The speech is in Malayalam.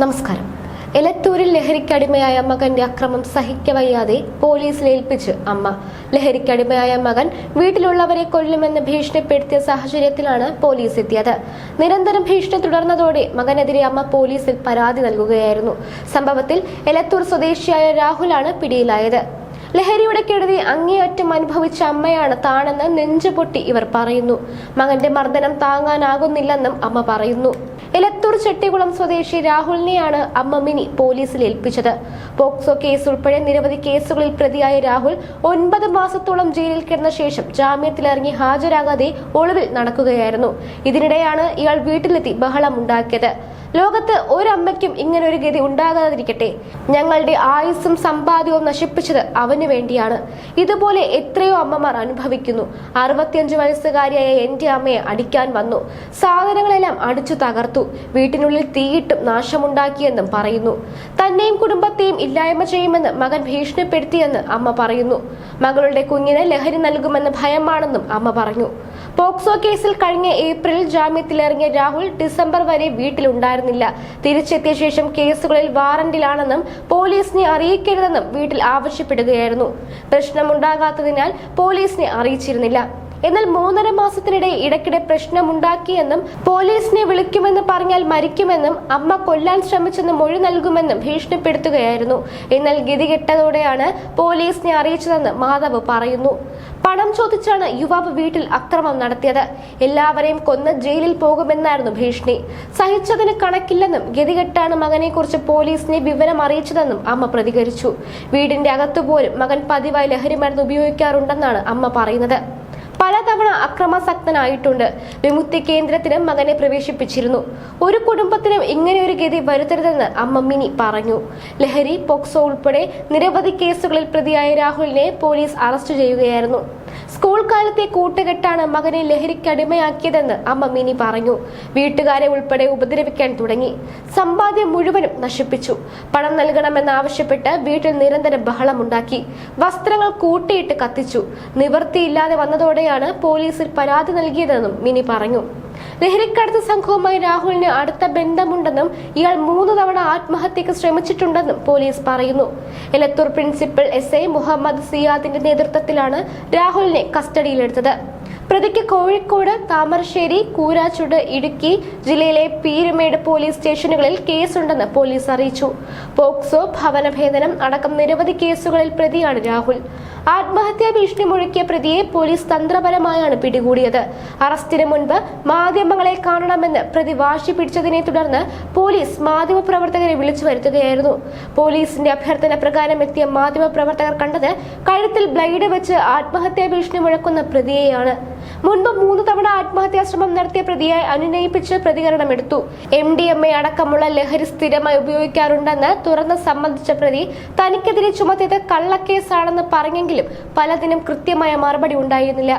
നമസ്കാരം. എലത്തൂരിൽ ലഹരിക്കടിമയായ മകന്റെ അക്രമം സഹിക്കവയ്യാതെ പോലീസിൽ ഏൽപ്പിച്ച് അമ്മ. ലഹരിക്കടിമയായ മകൻ വീട്ടിലുള്ളവരെ കൊല്ലുമെന്ന് ഭീഷണിപ്പെടുത്തിയ സാഹചര്യത്തിലാണ് പോലീസ് എത്തിയത്. നിരന്തരം ഭീഷണി തുടർന്നതോടെ മകനെതിരെ അമ്മ പോലീസിൽ പരാതി നൽകുകയായിരുന്നു. സംഭവത്തിൽ എലത്തൂർ സ്വദേശിയായ രാഹുലാണ് പിടിയിലായത്. ലഹരിയുടെ കെടുതി അങ്ങേയറ്റം അനുഭവിച്ച അമ്മയാണ് താണെന്ന് നെഞ്ചുപൊട്ടി ഇവർ പറയുന്നു. മകന്റെ മർദ്ദനം താങ്ങാനാകുന്നില്ലെന്നും അമ്മ പറയുന്നു. എലത്തൂർ ചെട്ടികുളം സ്വദേശി രാഹുലിനെയാണ് അമ്മ മിനി പോലീസിൽ ഏൽപ്പിച്ചത്. പോക്സോ കേസ് ഉൾപ്പെടെ നിരവധി കേസുകളിൽ പ്രതിയായ രാഹുൽ ഒൻപത് മാസത്തോളം ജയിലിൽ കിടന്ന ശേഷം ജാമ്യത്തിലിറങ്ങി ഹാജരാകാതെ ഒളിവിൽ നടക്കുകയായിരുന്നു. ഇതിനിടെയാണ് ഇയാൾ വീട്ടിലെത്തി ബഹളം ഉണ്ടാക്കിയത്. ലോകത്ത് ഒരമ്മയ്ക്കും ഇങ്ങനെ ഒരു ഗതി ഉണ്ടാകാതിരിക്കട്ടെ. ഞങ്ങളുടെ ആയുസ്സും സമ്പാദ്യവും നശിപ്പിച്ചത് അവന് വേണ്ടിയാണ്. ഇതുപോലെ എത്രയോ അമ്മമാർ അനുഭവിക്കുന്നു. അറുപത്തിയഞ്ച് വയസ്സുകാരിയായ എന്റെ അമ്മയെ അടിക്കാൻ വന്നു. സാധനങ്ങളെല്ലാം അടിച്ചു തകർത്തു. വീട്ടിനുള്ളിൽ തീയിട്ടും നാശമുണ്ടാക്കിയെന്നും പറയുന്നു. തന്നെയും കുടുംബത്തെയും ഇല്ലായ്മ ചെയ്യുമെന്ന് മകൻ ഭീഷണിപ്പെടുത്തിയെന്ന് അമ്മ പറയുന്നു. മകളുടെ കുഞ്ഞിന് ലഹരി നൽകുമെന്ന് ഭയമാണെന്നും അമ്മ പറഞ്ഞു. പോക്സോ കേസിൽ കഴിഞ്ഞ ഏപ്രിൽ ജാമ്യത്തിലിറങ്ങിയ രാഹുൽ ഡിസംബർ വരെ വീട്ടിലുണ്ടായിരുന്നില്ല. തിരിച്ചെത്തിയ ശേഷം കേസുകളിൽ വാറന്റിലാണെന്നും പോലീസിനെ അറിയിക്കരുതെന്നും വീട്ടിൽ ആവശ്യപ്പെടുകയായിരുന്നു. പ്രശ്നമുണ്ടാകാത്തതിനാൽ പോലീസിനെ അറിയിച്ചിരുന്നില്ല. എന്നാൽ മൂന്നര മാസത്തിനിടെ ഇടയ്ക്കിടെ പ്രശ്നമുണ്ടാക്കിയെന്നും പോലീസിനെ വിളിക്കുമെന്ന് പറഞ്ഞാൽ മരിക്കുമെന്നും അമ്മ കൊല്ലാൻ ശ്രമിച്ചെന്ന് മൊഴി നൽകുമെന്നും ഭീഷണിപ്പെടുത്തുകയായിരുന്നു. എന്നാൽ ഗതികെട്ടതോടെയാണ് പോലീസിനെ അറിയിച്ചതെന്ന് മാധവ് പറയുന്നു. പണം ചോദിച്ചാണ് യുവാവ് വീട്ടിൽ അക്രമം നടത്തിയത്. എല്ലാവരെയും കൊന്ന് ജയിലിൽ പോകുമെന്നായിരുന്നു ഭീഷണി. സഹിച്ചതിന് കണക്കില്ലെന്നും ഗതികെട്ടാണ് മകനെക്കുറിച്ച് പോലീസിനെ വിവരം അറിയിച്ചതെന്നും അമ്മ പ്രതികരിച്ചു. വീടിന്റെ അകത്തുപോലും മകൻ പതിവായി ലഹരിമരുന്ന് ഉപയോഗിക്കാറുണ്ടെന്നാണ് അമ്മ പറയുന്നത്. പലതവണ അക്രമാസക്തനായിട്ടുണ്ട്. വിമുക്തി കേന്ദ്രത്തിനും മകനെ പ്രവേശിപ്പിച്ചിരുന്നു. ഒരു കുടുംബത്തിനും ഇങ്ങനെ ഒരു ഗതി വരുത്തരുതെന്ന് അമ്മ മിനി പറഞ്ഞു. ലഹരി പോക്സോ ഉൾപ്പെടെ നിരവധി കേസുകളിൽ പ്രതിയായ രാഹുലിനെ പോലീസ് അറസ്റ്റ് ചെയ്യുകയായിരുന്നു. സ്കൂൾ കാലത്തെ കൂട്ടുകെട്ടാണ് മകനെ ലഹരിക്കടിമയാക്കിയതെന്ന് അമ്മ മിനി പറഞ്ഞു. വീട്ടുകാരെ ഉൾപ്പെടെ ഉപദ്രവിക്കാൻ തുടങ്ങി. സമ്പാദ്യം മുഴുവനും നശിപ്പിച്ചു. പണം നൽകണമെന്നാവശ്യപ്പെട്ട് വീട്ടിൽ നിരന്തരം ബഹളമുണ്ടാക്കി. വസ്ത്രങ്ങൾ കൂട്ടിയിട്ട് കത്തിച്ചു. നിവൃത്തിയില്ലാതെ വന്നതോടെയാണ് പോലീസിൽ പരാതി നൽകിയതെന്നും മിനി പറഞ്ഞു. ലഹരിക്കടത്ത് സംഘവുമായി രാഹുലിന് അടുത്ത ബന്ധമുണ്ടെന്നും ഇയാൾ മൂന്ന് തവണ ആത്മഹത്യക്ക് ശ്രമിച്ചിട്ടുണ്ടെന്നും പോലീസ് പറയുന്നു. Elathur principal S I Muhammad സിയാദിന്റെ നേതൃത്വത്തിലാണ് രാഹുലിനെ കസ്റ്റഡിയിലെടുത്തത്. പ്രതിക്ക് കോഴിക്കോട് താമരശ്ശേരി കൂരാച്ചുട് ഇടുക്കി ജില്ലയിലെ പീരുമേട് പോലീസ് സ്റ്റേഷനുകളിൽ കേസുണ്ടെന്ന് പോലീസ് അറിയിച്ചു. പോക്സോ ഭവനഭേദനം അടക്കം നിരവധി കേസുകളിൽ പ്രതിയാണ് രാഹുൽ. ആത്മഹത്യാ ഭീഷണി മുഴക്കിയ പ്രതിയെ പോലീസ് തന്ത്രപരമായാണ് പിടികൂടിയത്. അറസ്റ്റിന് മുൻപ് മാധ്യമങ്ങളെ കാണണമെന്ന് പ്രതി വാശി പിടിച്ചതിനെ തുടർന്ന് പോലീസ് മാധ്യമപ്രവർത്തകരെ വിളിച്ചു വരുത്തുകയായിരുന്നു. പോലീസിന്റെ അഭ്യർത്ഥന പ്രകാരം എത്തിയ മാധ്യമപ്രവർത്തകർ കണ്ടത് കഴുത്തിൽ ബ്ലേഡ് വെച്ച് ആത്മഹത്യാ ഭീഷണി മുഴക്കുന്ന പ്രതിയെയാണ്. മുൻപ് മൂന്ന് തവണ ആത്മഹത്യാ ശ്രമം നടത്തിയ പ്രതിയെ അനുനയിപ്പിച്ച് പ്രതികരണമെടുത്തു. എം ഡി എം എ അടക്കമുള്ള ലഹരി സ്ഥിരമായി ഉപയോഗിക്കാറുണ്ടെന്ന് തുറന്ന് സംബന്ധിച്ച പ്രതി തനിക്കെതിരെ ചുമത്തിയത് കള്ളക്കേസാണെന്ന് പറഞ്ഞെങ്കിലും പലതിനും കൃത്യമായ മറുപടി ഉണ്ടായിരുന്നില്ല.